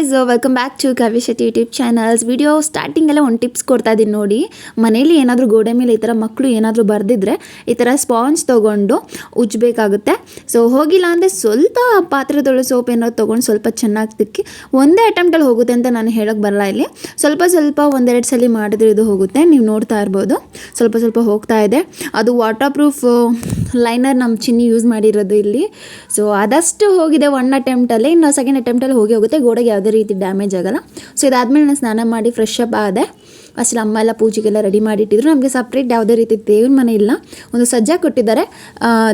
Guys welcome back to Kavi Shetty YouTube channels video ಸ್ಟಾರ್ಟಿಂಗೆಲ್ಲ ಒಂದು tips ಕೊಡ್ತಾ ಇದ್ದೀನಿ ನೋಡಿ. ಮನೇಲಿ ಏನಾದರೂ ಗೋಡೆ ಮೇಲೆ ಈ ಥರ ಮಕ್ಕಳು ಏನಾದರೂ ಬರೆದಿದ್ರೆ ಈ ಥರ ಸ್ಪಾಂಜ್ ತೊಗೊಂಡು ಉಜ್ಜಬೇಕಾಗುತ್ತೆ ಸೊ ಹೋಗಿಲ್ಲ ಅಂದರೆ ಸ್ವಲ್ಪ ಪಾತ್ರೆದೊಳಗೆ ಸೋಪ್ ಏನಾದ್ರು ತೊಗೊಂಡು ಸ್ವಲ್ಪ ಚೆನ್ನಾಗಿ ತಿಕ್ಕಿ ಒಂದೇ ಅಟೆಂಪ್ಟಲ್ಲಿ ಹೋಗುತ್ತೆ ಅಂತ ನಾನು ಹೇಳೋಕ್ಕೆ ಬರಲ್ಲ ಇಲ್ಲಿ. ಸ್ವಲ್ಪ ಸ್ವಲ್ಪ ಒಂದೆರಡು ಸಲ ಮಾಡಿದ್ರೆ ಇದು ಹೋಗುತ್ತೆ. ನೀವು ನೋಡ್ತಾ ಇರ್ಬೋದು. ಸ್ವಲ್ಪ ಸ್ವಲ್ಪ ಹೋಗ್ತಾ ಇದೆ. ಅದು ವಾಟರ್ ಪ್ರೂಫ್ ಲೈನರ್ ನಮ್ಮ ಚಿನ್ನಿ ಯೂಸ್ ಮಾಡಿರೋದು ಇಲ್ಲಿ. ಸೊ ಆದಷ್ಟು ಹೋಗಿದೆ ಒನ್ ಅಟೆಂಪ್ಟಲ್ಲಿ ಇನ್ನು ಸೆಕೆಂಡ್ ಅಟೆಂಪ್ಟಲ್ಲಿ ಹೋಗಿ ಹೋಗುತ್ತೆ. ಗೋಡೆಗೆ ಯಾವುದೇ ರೀತಿ ಡ್ಯಾಮೇಜ್ ಆಗಲ್ಲ. ಸೊ ಇದಾದಮೇಲೆ ನಾನು ಸ್ನಾನ ಮಾಡಿ ಫ್ರೆಶ್ ಅಪ್ ಆದೆ. ಅಷ್ಟೇ ಅಮ್ಮ ಎಲ್ಲ ಪೂಜೆಗೆಲ್ಲ ರೆಡಿ ಮಾಡಿಟ್ಟಿದ್ರು. ನಮಗೆ ಸಪ್ರೇಟ್ ಯಾವುದೇ ರೀತಿ ದೇವ್ರ ಮನೆ ಇಲ್ಲ. ಒಂದು ಸಜ್ಜಾ ಕೊಟ್ಟಿದ್ದಾರೆ.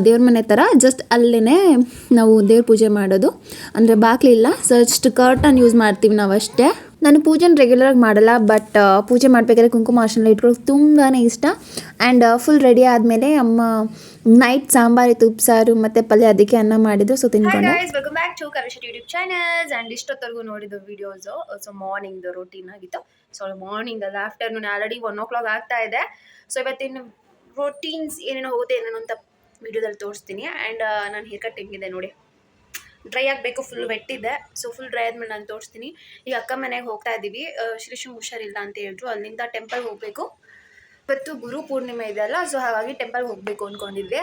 ದೇವ್ರ ಮನೆ ಥರ ಜಸ್ಟ್ ಅಲ್ಲೇ ನಾವು ದೇವ್ರ ಪೂಜೆ ಮಾಡೋದು. ಅಂದರೆ ಬಾಗಿಲಿಲ್ಲ ಸೊ ಅಷ್ಟು ಕರ್ಟನ್ ಯೂಸ್ ಮಾಡ್ತೀವಿ ನಾವು ಅಷ್ಟೇ ನಾನು ಪೂಜೆನ ರೆಗ್ಯುಲರಾಗಿ ಮಾಡಲ್ಲ ಬಟ್ ಪೂಜೆ ಮಾಡಬೇಕಾದ್ರೆ ಕುಂಕುಮ ಅರ್ಶನ ಇಟ್ಕೊಳ್ಳೋಕೆ ತುಂಬಾ ಇಷ್ಟ. ಆ್ಯಂಡ್ ಫುಲ್ ರೆಡಿ ಆದಮೇಲೆ ಅಮ್ಮ ನೈಟ್ ಸಾಂಬಾರು ಇತ್ತು ಉಪ್ಸಾರು ಮತ್ತು ಪಲ್ಯ ಅದಕ್ಕೆ ಅನ್ನ ಮಾಡಿದ್ರು ಸೊ ತಿನ್ಕೊಂಡು. ವೆಲ್ಕಮ್ ಬ್ಯಾಕ್ ಟು ಕವಿಶಟ್ ಯೂಟ್ಯೂಬ್ ಚಾನಲ್ಸ್ ಆ್ಯಂಡ್ ಇಷ್ಟೊತ್ತವರೆಗೂ ನೋಡಿದ್ದು ವಿಡಿಯೋಸು ಸೊ ಮಾರ್ನಿಂಗ್ದು ರೂಟೀನ್ ಆಗಿತ್ತು. ಸೊ ಮಾರ್ನಿಂಗ್ ಅಲ್ಲ afternoon already one o'clock ಆಗ್ತಾ ಇದೆ. ಸೊ ಇವತ್ತಿನ ರೋಟೀನ್ಸ್ ಏನೇನೋ ಹೋಗುತ್ತೆ ಏನೇನೋ ಅಂತ ವಿಡಿಯೋದಲ್ಲಿ ತೋರಿಸ್ತೀನಿ. ಆ್ಯಂಡ್ ನಾನು ಹೇರ್ ಕಟ್ ಹೆಂಗಿದೆ ನೋಡಿ. ಡ್ರೈ ಆಗಬೇಕು ಫುಲ್ ವೆಟ್ಟಿದೆ ಸೊ ಫುಲ್ ಡ್ರೈ ಆದ್ಮೇಲೆ ನಾನು ತೋರಿಸ್ತೀನಿ. ಈಗ ಅಕ್ಕ ಮನೆಗೆ ಹೋಗ್ತಾ ಇದ್ದೀವಿ ಶ್ರೀ ಶಿವ ಹುಷಾರಿಲ್ಲ ಅಂತ ಹೇಳಿದ್ರು. ಅಲ್ಲಿಂದ ಟೆಂಪಲ್ ಹೋಗಬೇಕು. ಇವತ್ತು ಗುರು ಪೂರ್ಣಿಮೆ ಇದೆ ಅಲ್ಲ ಸೊ ಹಾಗಾಗಿ ಟೆಂಪಲ್ಗೆ ಹೋಗಬೇಕು ಅಂದ್ಕೊಂಡಿದ್ವಿ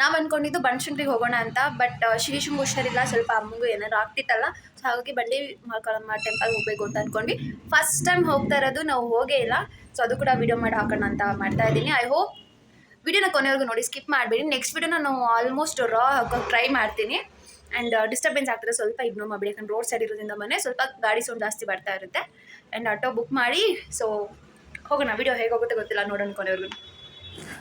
ನಾವು ಅಂದ್ಕೊಂಡಿದ್ದು ಬನಶಂಕರಿಗೆ ಹೋಗೋಣ ಅಂತ ಬಟ್ ಶ್ರೀ ಶಿವ ಹುಷಾರಿಲ್ಲ ಸ್ವಲ್ಪ ಅಮ್ಮಗೂ ಏನಾದ್ರು ಆಗ್ತಿತ್ತಲ್ಲ ಸೊ ಹಾಗಾಗಿ ಬಂಡಿ ಮಾಡ್ಕೊಳ್ಳಮ್ಮ ಟೆಂಪಲ್ಗೆ ಹೋಗಬೇಕು ಅಂತ ಅಂದ್ಕೊಂಡ್ವಿ ಫಸ್ಟ್ ಟೈಮ್ ಹೋಗ್ತಾ ಇರೋದು, ನಾವು ಹೋಗೇ ಇಲ್ಲ. ಸೊ ಅದು ಕೂಡ ವಿಡಿಯೋ ಮಾಡಿ ಹಾಕೋಣ ಅಂತ ಮಾಡ್ತಾ ಇದ್ದೀನಿ. ಐ ಹೋಪ್ ವಿಡಿಯೋನ ಕೊನೆವರೆಗೂ ನೋಡಿ ಸ್ಕಿಪ್ ಮಾಡಬೇಡಿ. ನೆಕ್ಸ್ಟ್ ವಿಡಿಯೋ ನಾನು ಆಲ್ಮೋಸ್ಟ್ ರಾ ಹಾಕೋಕೆ ಟ್ರೈ ಮಾಡ್ತೀನಿ. ಆ್ಯಂಡ್ ಡಿಸ್ಟರ್ಬೆನ್ಸ್ ಆಗ್ತಾರೆ ಸ್ವಲ್ಪ ಇಗ್ನೋರ್ ಮಾಡಬೇಡಿ ಯಾಕಂದ್ರೆ ರೋಡ್ ಸೈಡ್ ಇರೋದ್ರಿಂದ ಮನೆ ಸ್ವಲ್ಪ ಗಾಡಿ ಸೌಂಡ್ ಜಾಸ್ತಿ ಬರ್ತಾ ಇರುತ್ತೆ. ಆ್ಯಂಡ್ ಆಟೋ ಬುಕ್ ಮಾಡಿ ಸೊ ಹೋಗೋಣ. ವಿಡಿಯೋ ಹೇಗೆ ಹೋಗುತ್ತೆ ಗೊತ್ತಿಲ್ಲ, ನೋಡೋಣ ಕೊನೆವರೆಗೂ.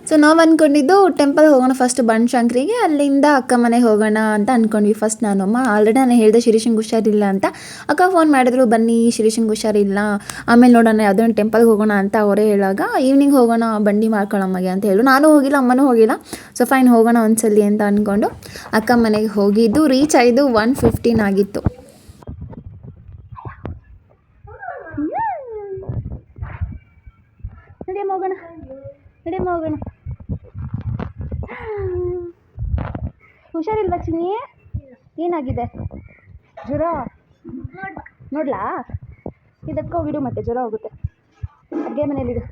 ಸೊ ನಾವು ಅಂದ್ಕೊಂಡಿದ್ದು ಟೆಂಪಲ್ ಹೋಗೋಣ ಫಸ್ಟ್ ಬನಶಂಕರಿಗೆ, ಅಲ್ಲಿಂದ ಅಕ್ಕ ಮನೆಗೆ ಹೋಗೋಣ ಅಂತ ಅಂದ್ಕೊಂಡ್ವಿ ಫಸ್ಟ್ ನಾನು ಅಮ್ಮ ಆಲ್ರೆಡಿ ನಾನು ಹೇಳಿದೆ ಶಿರೀಶಂಗೆ ಹುಷಾರಿಲ್ಲ ಅಂತ. ಅಕ್ಕ ಫೋನ್ ಮಾಡಿದ್ರು, ಬನ್ನಿ ಶಿರೀಶಂಗೆ ಹುಷಾರಿಲ್ಲ. ಆಮೇಲೆ ನೋಡೋಣ ಯಾವುದೋ ಒಂದು ಟೆಂಪಲ್ಗೆ ಹೋಗೋಣ ಅಂತ ಅವರೇ ಹೇಳಾಗ, ಈವ್ನಿಂಗ್ ಹೋಗೋಣ, ಬಂಡಿ ಮಾಡ್ಕೊಳ್ಳಮ್ಮಗೆ ಅಂತ ಹೇಳು. ನಾನು ಹೋಗಿಲ್ಲ, ಅಮ್ಮನೂ ಹೋಗಿಲ್ಲ. ಸೊ ಫೈನ್ ಹೋಗೋಣ ಒಂದ್ಸಲಿ ಅಂತ ಅಂದ್ಕೊಂಡು ಅಕ್ಕ ಮನೆಗೆ ಹೋಗಿದ್ದು ರೀಚ್ ಆಯಿತು ಒನ್ ಫಿಫ್ಟೀನ್ ಆಗಿತ್ತು. ಹೋಗೋಣ. ಹುಷಾರಿಲ್ವಾ ಚಿನ್ನಿ? ಏನಾಗಿದೆ? ಜ್ವರ? ನೋಡ್ಲಾ? ಇದಕ್ಕೆ ಹೋಗಿಡು ಮತ್ತೆ ಜ್ವರ ಹೋಗುತ್ತೆ. ಅಡುಗೆ ಮನೇಲಿಡು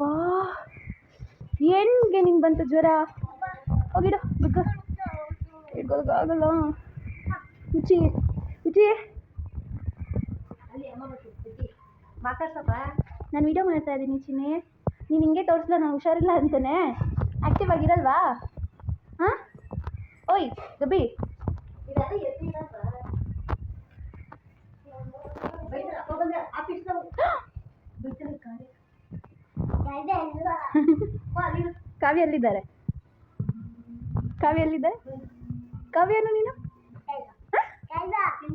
ವಾ ಹೆಣ್ಗೆ ನಿಂಗೆ ಬಂತು ಜ್ವರ? ಹೋಗಿಡು ಇಟ್ಕೊಳ್ಳೋಕ್ಕಾಗಲ್ಲ ಮುಚ್ಚಿ ಮುಚ್ಚಿ ಮಾತಾಡ್ಸಪ್ಪ. ನಾನು ವಿಡಿಯೋ ಮಾಡ್ತಾ ಇದ್ದೀನಿ ಚಿನ್ನಿ. ನೀನು ಹಿಂಗೆ ತೋರಿಸ್ಲ ನಾನು ಹುಷಾರಿಲ್ಲ ಅಂತಾನೆ. ಆ್ಯಕ್ಟಿವ್ ಆಗಿರಲ್ವಾ? ಹಾಂ? ಓಯ್ ಗಬಿ ಕಾವ್ಯ. ಎಲ್ಲಿದ್ದಾರೆ? ಕಾವ್ಯ ಎಲ್ಲಿದ್ದಾರೆ ಕಾವ್ಯನು ನೀನು?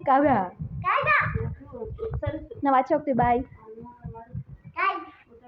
ಕಾವ್ಯ. ನಾವು ಆಚೆ ಹೋಗ್ತೀವಿ ಬಾಯ್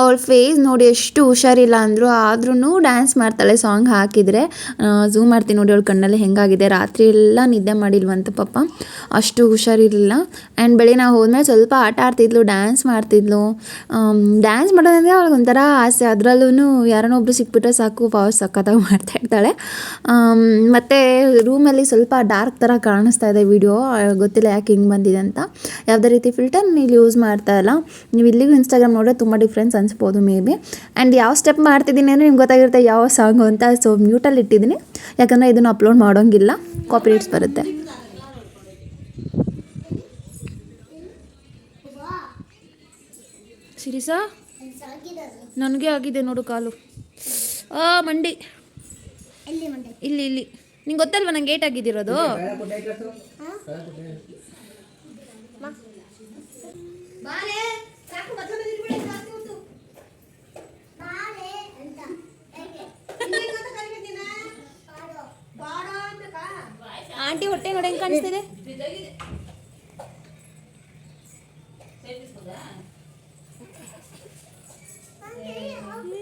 ಅವಳ ಫೇಸ್ ನೋಡಿ ಎಷ್ಟು ಹುಷಾರಿಲ್ಲ ಅಂದರು ಆದ್ರೂ ಡ್ಯಾನ್ಸ್ ಮಾಡ್ತಾಳೆ ಸಾಂಗ್ ಹಾಕಿದರೆ. ಝೂಮ್ ಮಾಡ್ತೀನಿ ನೋಡಿ ಅವಳ ಕಣ್ಣಲ್ಲಿ ಹೆಂಗಾಗಿದೆ. ರಾತ್ರಿ ಎಲ್ಲ ನಿದ್ದೆ ಮಾಡಿಲ್ವಂತ ಪಾಪ. ಅಷ್ಟು ಹುಷಾರಿರಲಿಲ್ಲ. ಆ್ಯಂಡ್ ಬೆಳಿ ನಾವು ಹೋದ್ಮೇಲೆ ಸ್ವಲ್ಪ ಆಟ ಆಡ್ತಿದ್ಲು ಡ್ಯಾನ್ಸ್ ಮಾಡ್ತಿದ್ಲು. ಡ್ಯಾನ್ಸ್ ಮಾಡೋದಂದರೆ ಅವಳಿಗೆ ಒಂಥರ ಆಸೆ. ಅದರಲ್ಲೂ ಯಾರನ್ನೋ ಒಬ್ಬರು ಸಿಕ್ಬಿಟ್ರೆ ಸಾಕು ಪಾವ್ ಸಕ್ಕತ್ತಾಗಿ ಮಾಡ್ತಾ ಇರ್ತಾಳೆ. ಮತ್ತು ರೂಮಲ್ಲಿ ಸ್ವಲ್ಪ ಡಾರ್ಕ್ ಥರ ಕಾಣಿಸ್ತಾ ಇದೆ ವಿಡಿಯೋ ಗೊತ್ತಿಲ್ಲ ಯಾಕೆ ಹಿಂಗೆ ಬಂದಿದೆ ಅಂತ. ಯಾವುದೇ ರೀತಿ ಫಿಲ್ಟರ್ ಇಲ್ಲಿ ಯೂಸ್ ಮಾಡ್ತಾ ಇಲ್ಲ. ನೀವು ಇಲ್ಲಿಗೂ ಇನ್ಸ್ಟಾಗ್ರಾಮ್ ನೋಡಿದ್ರೆ ತುಂಬ ಡಿಫ್ರೆನ್ಸ್ ಅನಿಸ್ಬೋದು ಮೇ ಬಿ. ಆ್ಯಂಡ್ ಯಾವ ಸ್ಟೆಪ್ ಮಾಡ್ತಿದ್ದೀನಿ ಅಂದರೆ ನಿಮ್ಗೆ ಗೊತ್ತಾಗಿರುತ್ತೆ ಯಾವ ಸಾಂಗು ಅಂತ. ಸೊ ಮ್ಯೂಟಲ್ಲಿ ಇಟ್ಟಿದ್ದೀನಿ. ಯಾಕಂದರೆ ಇದನ್ನು ಅಪ್ಲೋಡ್ ಮಾಡೋಂಗಿಲ್ಲ. ಕಾಪಿರೇಟ್ಸ್ ಬರುತ್ತೆ. ಸಿರಿಸಾ ನನಗೆ ಆಗಿದೆ ನೋಡು ಕಾಲು. ಆ ಮಂಡಿ. ಇಲ್ಲಿ ಇಲ್ಲಿ. ನಿಂಗೆ ಗೊತ್ತಲ್ವ ನಂಗೆ ಏಟ್ ಆಗಿದ್ದಿರೋದು ಆಂಟಿ ಹೊಟ್ಟೆ ನೋಡಿ ಹೆಂಗೆ ಕಾಣಿಸ್ತಿದೆ?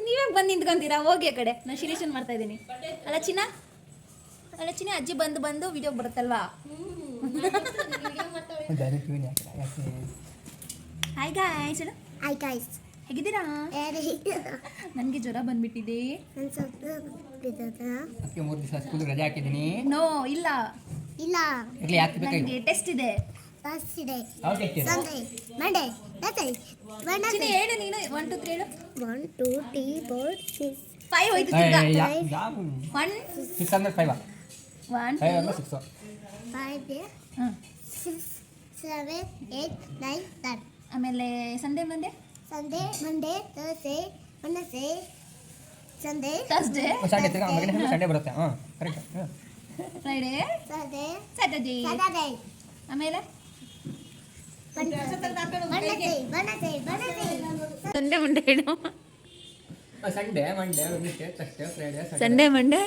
ನೀವೇ ಬಂದು ನಿಂತ್ಕೊಂತೀರಾ? ಹೋಗಿ ಆ ಕಡೆ. ನಾನು ಶಿರೀಶನ್ ಮಾಡ್ತಾ ಇದ್ದೀನಿ. ಅಲ್ಲ ಚಿನ್ನ ಅಲ್ಲ ಚಿನ್ನ ಅಜ್ಜಿ ಬಂದು ಬಂದು video ಬರುತ್ತಲ್ವಾ? Hi guys hi guys. ಹೇಗಿದ್ದೀರಾ? ನನಗೆ ಜ್ವರ ಬಂದ್ಬಿಟ್ಟಿದೆ. ನಾನು ಸ್ವಲ್ಪ ಮೂರು ದಿವಸ ಸ್ಕೂಲ್ ರಜೆ ಹಾಕಿದ್ದೀನಿ. ನೋ ಇಲ್ಲ. ಇಲ್ಲ. ಇರಲಿ ಯಾಕೆ ಬೇಕಾಗಿ ನನಗೆ ಟೆಸ್ಟ್ ಇದೆ. ಫಸ್ಟ್ ಇದೆ. ಮಂಡೇ. ವೆಡ್ನೆಸ್ಡೇ ಹೇಳು ನೀನು. ಒನ್ ಟು ತ್ರೀ ಹೇಳು. One two three four six five ಹೋಯ್ತು ತಿರ್ಗಾ. ಯಾವ ಒನ್ ಸಿಕ್ಸ್ ಅಂದ್ರೆ ಫೈವ್ ಒನ್ ಫೈವ್ ಅಂದ್ರೆ ಸಿಕ್ಸ್ ಫೈವ್ ಹಾಂ six seven eight nine ten ಆಮೇಲೆ Sunday Monday? Sunday Monday Thursday Wednesday Sunday Thursday Sunday ತಿರ್ಗಾ. ಆಮೇಲೆ ಸಂಡೇ ಬರುತ್ತೆ. ಹಾಂ ಕರೆಕ್ಟ್ ಹಾಂ. ಫ್ರೈಡೇ ಸಂಡೇ ಸ್ಯಾಟರ್ಡೇ ಆಮೇಲೆ? ಸಂಡೇ ಮಂಡೇ ಹೇಳು. ಸಂಡೇ ಮಂಡೇ ಸಂಡೇ ಮಂಡೇ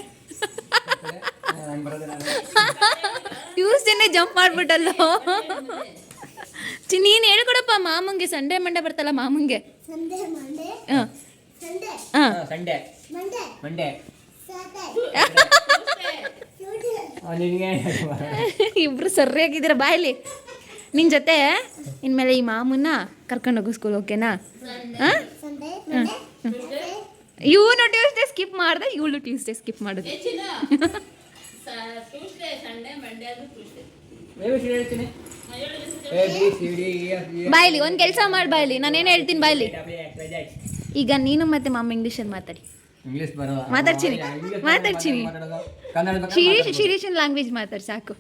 ಟ್ಯೂಸ್ಡೇನೆ ಜಂಪ್ ಮಾಡ್ಬಿಟ್ಟಲ್ಲ? ನೀನ್ ನೀನು ಹೇಳ್ಕೊಡಪ್ಪ ಮಾಮಂಗೆ ಸಂಡೇ ಮಂಡೇ ಬರ್ತಲ್ಲ ಮಾಮಂಗೆ. ಸಂಡೇ ಮಂಡೇ ಹಾಂ. ಸಂಡೇ ಹಾಂ. ಸಂಡೇ ಮಂಡೇ ಇಬ್ರು ಸರಿಯಾಗಿದ್ದೀರ ಬಾಯಲ್ಲಿ? ನಿನ್ನ ಜೊತೆ ಇನ್ಮೇಲೆ ಈ ಮಾಮನ್ನ ಕರ್ಕೊಂಡು ಹೋಗು ಸ್ಕೂಲ್ ಓಕೆನಾ ಇವನು ಟ್ಯೂಸ್ಡೇ ಸ್ಕಿಪ್ ಮಾಡ್ದೆ, ಇವಳು ಟ್ಯೂಸ್ಡೇ ಸ್ಕಿಪ್ ಮಾಡೋದು. ಬಾಯ್ಲಿ ಒಂದು ಕೆಲಸ ಮಾಡಿ ಬಾಯ್ಲಿ ನಾನೇನು ಹೇಳ್ತೀನಿ ಬಾಯ್ಲಿ ಈಗ ನೀನು ಮತ್ತೆ ಮಾಮ ಇಂಗ್ಲೀಷಲ್ಲಿ ಮಾತಾಡಿ. ಇಂಗ್ಲಿಷ್ ಬರೋಲ್ಲ. ಮಾತಾಡ್ತೀನಿ. ಮಾತಾಡ್ತೀನಿ. ಶಿರೀಶ್. ಶಿರೀಶನ್ ಲ್ಯಾಂಗ್ವೇಜ್ ಮಾತಾಡಿ ಸಾಕು.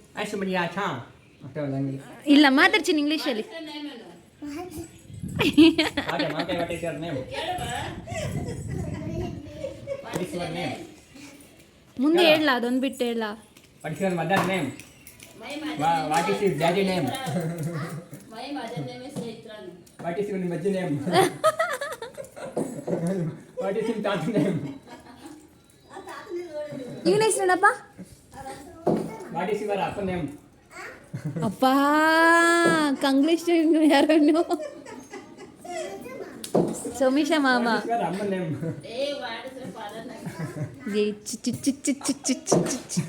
ಇಲ್ಲ ಮಾತಾಡ್ತೀನಿ ಇಂಗ್ಲೀಷಲ್ಲಿ? ಮುಂದೆ ಹೇಳಲ್ಲ ಅದೊಂದು ಬಿಟ್ಟು ಹೇಳ What is your mother name? Wha- What is his daddy ವಾಡಿ ಸಿಂ ಅಪ್ಪ ನೇಮ್. ಅಪ್ಪಾ ಕಂಗ್ಲಿಷ್ ಜಿನ ಯಾರು ನೋ ಸೋಮيشಾ ಮಾಮಾ ಇವರ ಅಮ್ಮ ನೇಮ್. ಏ ವಾಡಿ ಸಿವರ ಫಾದರ್ ನೇಮ್ ದಿ ಚಿ.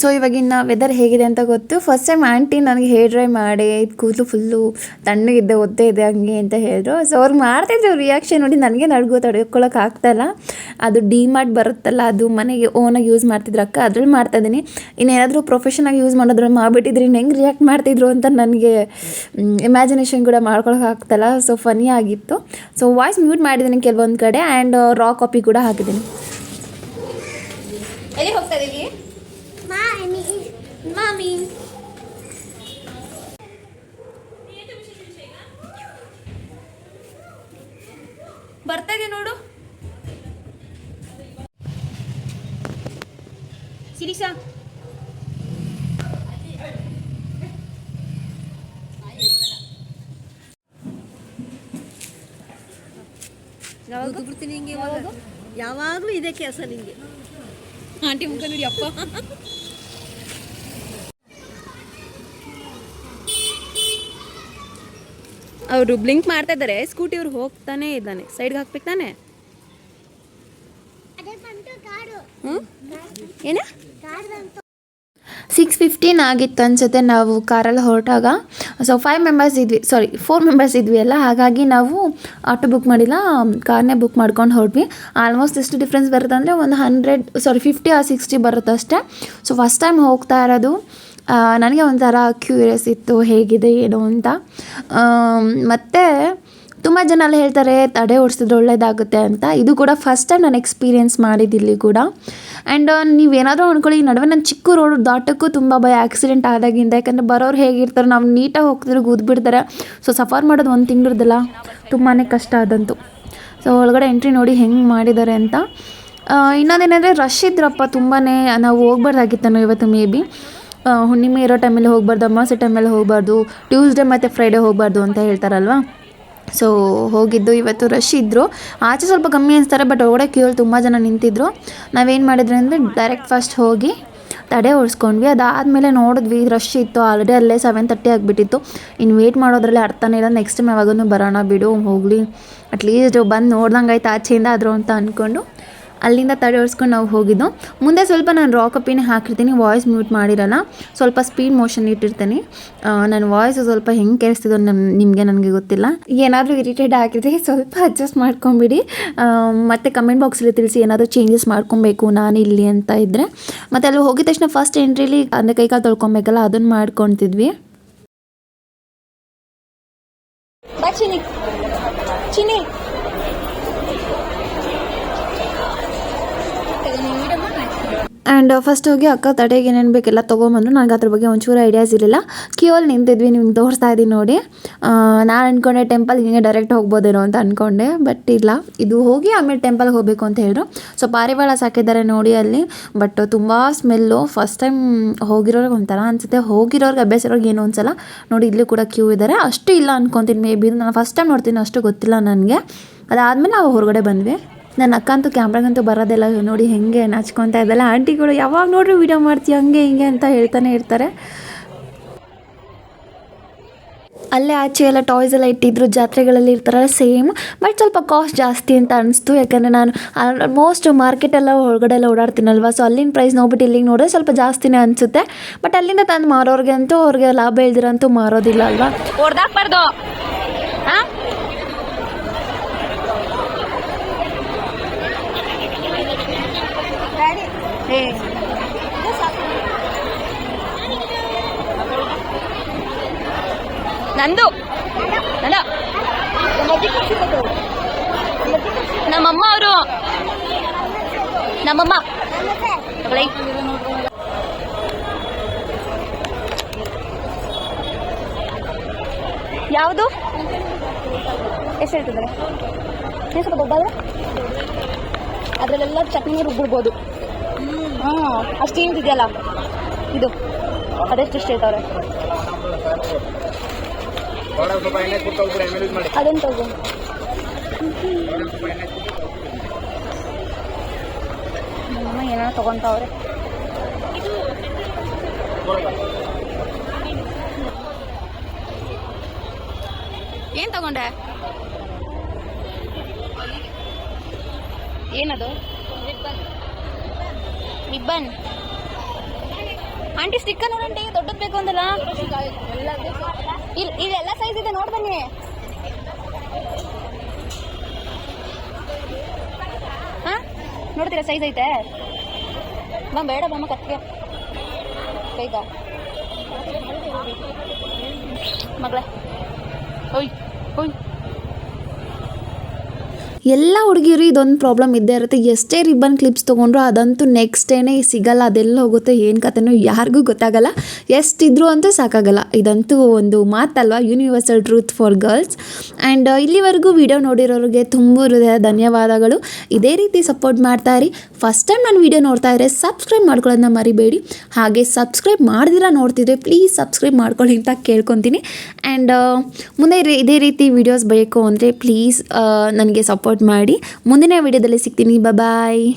ಸೊ ಇವಾಗಿನ ವೆದರ್ ಹೇಗಿದೆ ಅಂತ ಗೊತ್ತು. ಫಸ್ಟ್ ಟೈಮ್ ಆಂಟಿ ನನಗೆ ಹೇರ್ ಡ್ರೈ ಮಾಡಿ, ಇದು ಕೂದಲು ಫುಲ್ಲು ತಣ್ಣಗಿದ್ದೆ, ಒದ್ದೆ ಇದೆ ಹಂಗೆ ಅಂತ ಹೇಳಿದ್ರು. ಸೊ ಅವ್ರು ಮಾಡ್ತಿದ್ರು ರಿಯಾಕ್ಷನ್ ನೋಡಿ ನನಗೆ ನಡ್ಗೋ ತಡ್ಕೊಳಕ್ಕೆ ಆಗ್ತಾಯಿಲ್ಲ ಅದು ಡಿಮಾರ್ಟ್ ಬರುತ್ತಲ್ಲ, ಅದು ಮನೆಗೆ ಓನಾಗಿ ಯೂಸ್ ಮಾಡ್ತಿದ್ರು ಅಕ್ಕ, ಅದ್ರಲ್ಲಿ ಮಾಡ್ತಾ ಇದ್ದೀನಿ. ಇನ್ನೇನಾದರೂ ಪ್ರೊಫೆಷನಾಗಿ ಯೂಸ್ ಮಾಡೋದ್ರಲ್ಲಿ ಮಾಡಿಬಿಟ್ಟಿದ್ರೆ ಇನ್ನು ಹೆಂಗೆ ರಿಯಾಕ್ಟ್ ಮಾಡ್ತಿದ್ರು ಅಂತ ನನಗೆ ಇಮ್ಯಾಜಿನೇಷನ್ ಕೂಡ ಮಾಡ್ಕೊಳಕ್ಕೆ ಆಗ್ತಾಯಿಲ್ಲ ಸೊ ಫನಿ ಆಗಿತ್ತು. ಸೊ ವಾಯ್ಸ್ ಮ್ಯೂಟ್ ಮಾಡಿದ್ದೀನಿ ಕೆಲವೊಂದು ಕಡೆ ಆ್ಯಂಡ್ ರಾ ಕಾಪಿ ಕೂಡ ಹಾಕಿದ್ದೀನಿ. ಎಲ್ಲಿ ಹೋಗ್ತಾ ಮಾಮಿ ಬರ್ತಾ ಇದೆ ನೋಡು ಸಿರಿಸಾ ಯಾವಾಗಲೂ ಇದೆ ಕೆಲಸ ನಿಮಗೆ ಆಂಟಿ ಮುಖ ನೋಡಿ ಅಪ್ಪ. ಅವರು ಬ್ಲಿಂಕ್ ಮಾಡ್ತಾ ಇದ್ದಾರೆ. ಸ್ಕೂಟಿ ಅವ್ರು ಹೋಗ್ತಾನೆ ಇದ್ದಾನೆ. ಸೈಡ್ಗೆ ಹಾಕ್ಬೇಕು ತಾನೆ? ಏನ? ಬಂತು. ಸಿಕ್ಸ್ ಫಿಫ್ಟೀನ್ ಆಗಿತ್ತು ಅನ್ಸುತ್ತೆ ನಾವು ಕಾರಲ್ಲಿ ಹೊರಟಾಗ. ಸೊ ಫೈವ್ ಮೆಂಬರ್ಸ್ ಇದ್ವಿ. ಸಾರಿ ಫೋರ್ ಮೆಂಬರ್ಸ್ ಇದ್ವಿ ಅಲ್ಲ. ಹಾಗಾಗಿ ನಾವು ಆಟೋ ಬುಕ್ ಮಾಡಿಲ್ಲ. ಕಾರ್ನೇ ಬುಕ್ ಮಾಡ್ಕೊಂಡು ಹೊರಟ್ವಿ. ಆಲ್ಮೋಸ್ಟ್ ಎಷ್ಟು ಡಿಫ್ರೆನ್ಸ್ ಬರುತ್ತೆ ಅಂದರೆ ಒಂದು ಹಂಡ್ರೆಡ್ ಸಾರಿ ಫಿಫ್ಟಿ ಆರ್ ಸಿಕ್ಸ್ಟಿ ಬರುತ್ತೆ ಅಷ್ಟೇ ಸೊ ಫಸ್ಟ್ ಟೈಮ್ ಹೋಗ್ತಾ ಇರೋದು ಆ, ನನಗೆ ಒಂಥರ ಕ್ಯೂರಿಯಸ್ ಇತ್ತು ಹೇಗಿದೆ, ಏನು ಅಂತ. ಮತ್ತು ತುಂಬ ಜನ ಅಲ್ಲಿ ಹೇಳ್ತಾರೆ, ತಡೆ ಓಡಿಸಿದ್ರೆ ಒಳ್ಳೇದಾಗುತ್ತೆ ಅಂತ. ಇದು ಕೂಡ ಫಸ್ಟ್ ಟೈಮ್ ನಾನು ಎಕ್ಸ್ಪೀರಿಯೆನ್ಸ್ ಮಾಡಿದ್ದಿಲ್ಲಿ ಕೂಡ. ಆ್ಯಂಡ್ ನೀವೇನಾದರೂ ಅಂದ್ಕೊಳ್ಳಿ ಈ ನಡುವೆ ನಾನು ಚಿಕ್ಕ ರೋಡ್ ದಾಟಕ್ಕೂ ತುಂಬ ಭಯ ಆಕ್ಸಿಡೆಂಟ್ ಆದಾಗಿಂದ. ಯಾಕಂದರೆ ಬರೋರು ಹೇಗಿರ್ತಾರೆ, ನಾವು ನೀಟಾಗಿ ಹೋಗ್ತಿದ್ರೆ ಬಿಡ್ತಾರೆ ಸೊ ಸಫರ್ ಮಾಡೋದು ಒಂದು ತಿಂಗಳದಲ್ಲ ತುಂಬಾ ಕಷ್ಟ ಆದಂತು. ಸೊ ಒಳಗಡೆ ಎಂಟ್ರಿ ನೋಡಿ ಹೆಂಗೆ ಮಾಡಿದ್ದಾರೆ ಅಂತ. ಇನ್ನೊಂದೇನೆಂದರೆ ರಶ್ ಇದ್ರಪ್ಪ ತುಂಬಾ ನಾವು ಹೋಗ್ಬಾರ್ದಾಗಿತ್ತೇನೋ ಇವತ್ತು ಮೇ ಬಿ ಹುಣ್ಣಿಮೆ ಇರೋ ಟೈಮಲ್ಲಿ ಹೋಗಬಾರ್ದು, ಅಮಾವಾಸ್ಯೆ ಟೈಮಲ್ಲಿ ಹೋಗಬಾರ್ದು ಟ್ಯೂಸ್ಡೇ ಮತ್ತು ಫ್ರೈಡೇ ಹೋಗಬಾರ್ದು ಅಂತ ಹೇಳ್ತಾರಲ್ವ? ಸೊ ಹೋಗಿದ್ದು, ಇವತ್ತು ರಶ್ ಇದ್ದರು ಆಚೆ ಸ್ವಲ್ಪ ಕಮ್ಮಿ ಅನಿಸ್ತಾರೆ ಬಟ್ ಒಳಗಡೆ ಕ್ಯೂಯಲ್ಲಿ ತುಂಬ ಜನ ನಿಂತಿದ್ರು. ನಾವೇನು ಮಾಡಿದ್ರಿ ಅಂದರೆ ಡೈರೆಕ್ಟ್ ಫಸ್ಟ್ ಹೋಗಿ ತಡೆ ಓಡಿಸ್ಕೊಂಡ್ವಿ ಅದಾದಮೇಲೆ ನೋಡಿದ್ವಿ ರಶ್ ಇತ್ತು ಆಲ್ರೆಡಿ ಅಲ್ಲೇ ಸೆವೆನ್ ತರ್ಟಿ ಆಗಿಬಿಟ್ಟಿತ್ತು. ಇನ್ನು ವೇಟ್ ಮಾಡೋದ್ರಲ್ಲಿ ಅರ್ಥನೇ ಇಲ್ಲ. ನೆಕ್ಸ್ಟ್ ಟೈಮ್ ಯಾವಾಗೂ ಬರೋಣ ಬಿಡು, ಹೋಗಲಿ. ಅಟ್ಲೀಸ್ಟ್ ಬಂದು ನೋಡ್ದಂಗೆ ಆಯ್ತು ಆಚೆಯಿಂದ ಆದರು ಅಂತ ಅಂದ್ಕೊಂಡು ಅಲ್ಲಿಂದ ತಡೆ ಓಡಿಸ್ಕೊಂಡು ನಾವು ಹೋಗಿದ್ದು. ಮುಂದೆ ಸ್ವಲ್ಪ ನಾನು ರಾ ಕಾಪಿನೇ ಹಾಕಿರ್ತೀನಿ ವಾಯ್ಸ್ ಮ್ಯೂಟ್ ಮಾಡಿರಲ್ಲ. ಸ್ವಲ್ಪ ಸ್ಪೀಡ್ ಮೋಷನ್ ಇಟ್ಟಿರ್ತೀನಿ. ನನ್ನ ವಾಯ್ಸ್ ಸ್ವಲ್ಪ ಹೆಂಗೆ ಕೇಳಿಸ್ತಿದ್ದು ನನ್ನ ನಿಮಗೆ ನನಗೆ ಗೊತ್ತಿಲ್ಲ. ಏನಾದರೂ ಇರಿಟೇಟ್ ಆಗಿದೆ ಸ್ವಲ್ಪ ಅಡ್ಜಸ್ಟ್ ಮಾಡ್ಕೊಂಬಿಡಿ. ಮತ್ತು ಕಮೆಂಟ್ ಬಾಕ್ಸಲ್ಲಿ ತಿಳಿಸಿ ಏನಾದರೂ ಚೇಂಜಸ್ ಮಾಡ್ಕೊಬೇಕು ನಾನು ಇಲ್ಲಿ ಅಂತ ಇದ್ದರೆ ಮತ್ತು ಅಲ್ಲಿ ಹೋಗಿದ ತಕ್ಷಣ ಫಸ್ಟ್ ಎಂಟ್ರಿಲಿ ಅಂದರೆ ಕೈಕಾಲು ತೊಳ್ಕೊಬೇಕಲ್ಲ ಅದನ್ನು ಮಾಡ್ಕೊತಿದ್ವಿ. ಚಿನಿ ಆ್ಯಂಡ್ ಫಸ್ಟ್ ಹೋಗಿ ಅಕ್ಕ ತಡೆಗೆ ಏನೇನು ಬೇಕೆಲ್ಲ ತೊಗೊಂಬಂದ್ರು. ನನಗೆ ಅದ್ರ ಬಗ್ಗೆ ಒಂಚೂರು ಐಡಿಯಾಸ್ ಇರಲಿಲ್ಲ. ಕ್ಯೂವಲ್ಲಿ ನಿಂತಿದ್ವಿ, ನಿಮ್ಗೆ ತೋರಿಸ್ತಾ ಇದ್ದೀನಿ ನೋಡಿ. ನಾನು ಅಂದ್ಕೊಂಡೆ ಟೆಂಪಲ್ ಹಿಂಗೆ ಡೈರೆಕ್ಟ್ ಹೋಗ್ಬೋದೇನೋ ಅಂತ ಅಂದ್ಕೊಂಡೆ ಬಟ್ ಇಲ್ಲ. ಇದು ಹೋಗಿ ಆಮೇಲೆ ಟೆಂಪಲ್ಗೆ ಹೋಗಬೇಕು ಅಂತ ಹೇಳಿದ್ರು ಸೊ ಪಾರಿವಾಳ ಸಾಕಿದ್ದಾರೆ ನೋಡಿ ಅಲ್ಲಿ ಬಟ್ ತುಂಬ ಸ್ಮೆಲ್ಲು ಫಸ್ಟ್ ಟೈಮ್ ಹೋಗಿರೋರಿಗೆ ಒಂಥರ ಅನಿಸುತ್ತೆ. ಹೋಗಿರೋರಿಗೆ ಅಭ್ಯಾಸ ಇರೋರ್ಗೆ ಏನು ಅನ್ಸಲ್ಲ. ನೋಡಿ, ಇಲ್ಲಿ ಕೂಡ ಕ್ಯೂ ಇದ್ದಾರೆ ಅಷ್ಟು ಇಲ್ಲ ಅಂದ್ಕೊತೀನಿ ಮೇ ಬಿ ನಾನು ಫಸ್ಟ್ ಟೈಮ್ ನೋಡ್ತೀನಿ, ಅಷ್ಟು ಗೊತ್ತಿಲ್ಲ ನನಗೆ. ಅದಾದಮೇಲೆ ನಾವು ಹೊರಗಡೆ ಬಂದ್ವಿ. ನನ್ನ ಅಕ್ಕಂತೂ ಕ್ಯಾಮ್ರಾಗಂತೂ ಬರೋದಿಲ್ಲ, ನೋಡಿ ಹೆಂಗೆ ನಾಚ್ಕೊತಾ ಇದ್ದಲ್ಲ ಆಂಟಿಗಳು ಯಾವಾಗ ನೋಡ್ರಿ ವೀಡಿಯೋ ಮಾಡ್ತೀವಿ ಹಂಗೆ ಹಿಂಗೆ ಅಂತ ಹೇಳ್ತಾನೆ ಇರ್ತಾರೆ. ಅಲ್ಲೇ ಆಚೆ ಎಲ್ಲ ಟಾಯ್ಸ್ ಎಲ್ಲ ಇಟ್ಟಿದ್ರು, ಜಾತ್ರೆಗಳಲ್ಲಿ ಇರ್ತಾರಲ್ಲ ಸೇಮ್ ಬಟ್ ಸ್ವಲ್ಪ ಕಾಸ್ಟ್ ಜಾಸ್ತಿ ಅಂತ ಅನಿಸ್ತು, ಯಾಕಂದರೆ ನಾನು ಆಲ್ಮೋಸ್ಟ್ ಮಾರ್ಕೆಟೆಲ್ಲ ಹೊರಗಡೆ ಎಲ್ಲ ಓಡಾಡ್ತೀನಲ್ವಾ ಸೊ ಅಲ್ಲಿನ ಪ್ರೈಸ್ ನೋಡ್ಬಿಟ್ಟು ಇಲ್ಲಿಗೆ ನೋಡಿದ್ರೆ ಸ್ವಲ್ಪ ಜಾಸ್ತಿನೇ ಅನಿಸುತ್ತೆ. ಬಟ್ ಅಲ್ಲಿಂದ ತಂದು ಮಾರೋರಿಗೆ ಅಂತೂ ಅವ್ರಿಗೆ ಲಾಭ ಇಲ್ದಿರಂತೂ ಮಾರೋದಿಲ್ಲ ಅಲ್ವಾ? ನಂದು. ನಂದ ನಮ್ಮಮ್ಮ ಅವರು. ನಮ್ಮಮ್ಮ. ಯಾವುದು? ಎಷ್ಟು ಹೇಳ್ತಿದ್ದಾರೆ? ಸ್ವಲ್ಪ ದೊಡ್ಡಾದ್ರೆ ಅದರಲ್ಲೆಲ್ಲ ಚಟ್ನಿ ರುಬ್ಬಿಡ್ಬೋದು. ಹ್ಞೂ ಅಷ್ಟು ಇದೆಯಲ್ಲ? ಇದು. ಅದೆಷ್ಟು ಇಷ್ಟ ಹೇಳ್ತಾವ್ರೆ ಅದನ್ನು ತಗೋ ನಮ್ಮಮ್ಮ ಏನೋ ತಗೊಂತಾವ್ರೆ. ಏನು ತಗೊಂಡೆ? ಏನದು? ರಿಬ್ಬನ್ ಆಂಟಿ ಸ್ಟಿಕ್ಕರ್ ನೋಡಂಟಿ ದೊಡ್ಡದು ಬೇಕು ಅಂದಲ್ಲ? ಇಲ್ಲಿ ಇದೆಲ್ಲ ಸೈಜ್ ಇದೆ, ನೋಡ್ ಬನ್ನಿ. ಹಾ? ನೋಡ್ತೀರಾ ಸೈಜ್ ಐತೆ? ಬಾ, ಬೇಡ ಬಮ್ಮ ಕತ್ತಿಗೆ. ಕೈಗ ಮಗಳ. ಓಯ್ ಓಯ್ ಎಲ್ಲ ಹುಡುಗಿರು ಇದೊಂದು ಪ್ರಾಬ್ಲಮ್ ಇದ್ದೇ ಇರುತ್ತೆ. ಎಷ್ಟೇ ರಿಬ್ಬನ್ ಕ್ಲಿಪ್ಸ್ ತೊಗೊಂಡ್ರು ಅದಂತೂ ನೆಕ್ಸ್ಟ್ ಡೇನೇ ಸಿಗಲ್ಲ, ಅದೆಲ್ಲ ಹೋಗುತ್ತೆ, ಏನು ಕತೆನೂ ಯಾರಿಗೂ ಗೊತ್ತಾಗಲ್ಲ. ಎಷ್ಟಿದ್ರು ಅಂತೂ ಸಾಕಾಗಲ್ಲ. ಇದಂತೂ ಒಂದು ಮಾತಲ್ವಾ? Universal truth for girls and ಇಲ್ಲಿವರೆಗೂ ವಿಡಿಯೋ ನೋಡಿರೋರಿಗೆ ತುಂಬ ಹೃದಯ ಧನ್ಯವಾದಗಳು. ಇದೇ ರೀತಿ ಸಪೋರ್ಟ್ ಮಾಡ್ತಾ ಇರಿ. ಫಸ್ಟ್ ಟೈಮ್ ನಾನು ವಿಡಿಯೋ ನೋಡ್ತಾ ಇದ್ರೆ ಸಬ್ಸ್ಕ್ರೈಬ್ ಮಾಡ್ಕೊಳ್ಳೋದನ್ನ ಮರಿಬೇಡಿ. ಹಾಗೆ ಸಬ್ಸ್ಕ್ರೈಬ್ ಮಾಡ್ದಿರ ನೋಡ್ತಿದ್ರೆ ಪ್ಲೀಸ್ ಸಬ್ಸ್ಕ್ರೈಬ್ ಮಾಡ್ಕೊಳ್ಳಿ ಅಂತ ಕೇಳ್ಕೊತೀನಿ. ಆ್ಯಂಡ್ ಮುಂದೆ ಇದೇ- ಇದೇ ರೀತಿ ವಿಡಿಯೋಸ್ ಬೇಕು ಅಂದರೆ ಪ್ಲೀಸ್ ನನಗೆ ಸಪೋರ್ಟ್ ಮಾಡಿ. ಮುಂದಿನ ವಿಡಿಯೋದಲ್ಲಿ ಸಿಗ್ತೀನಿ. ಬಾಯ್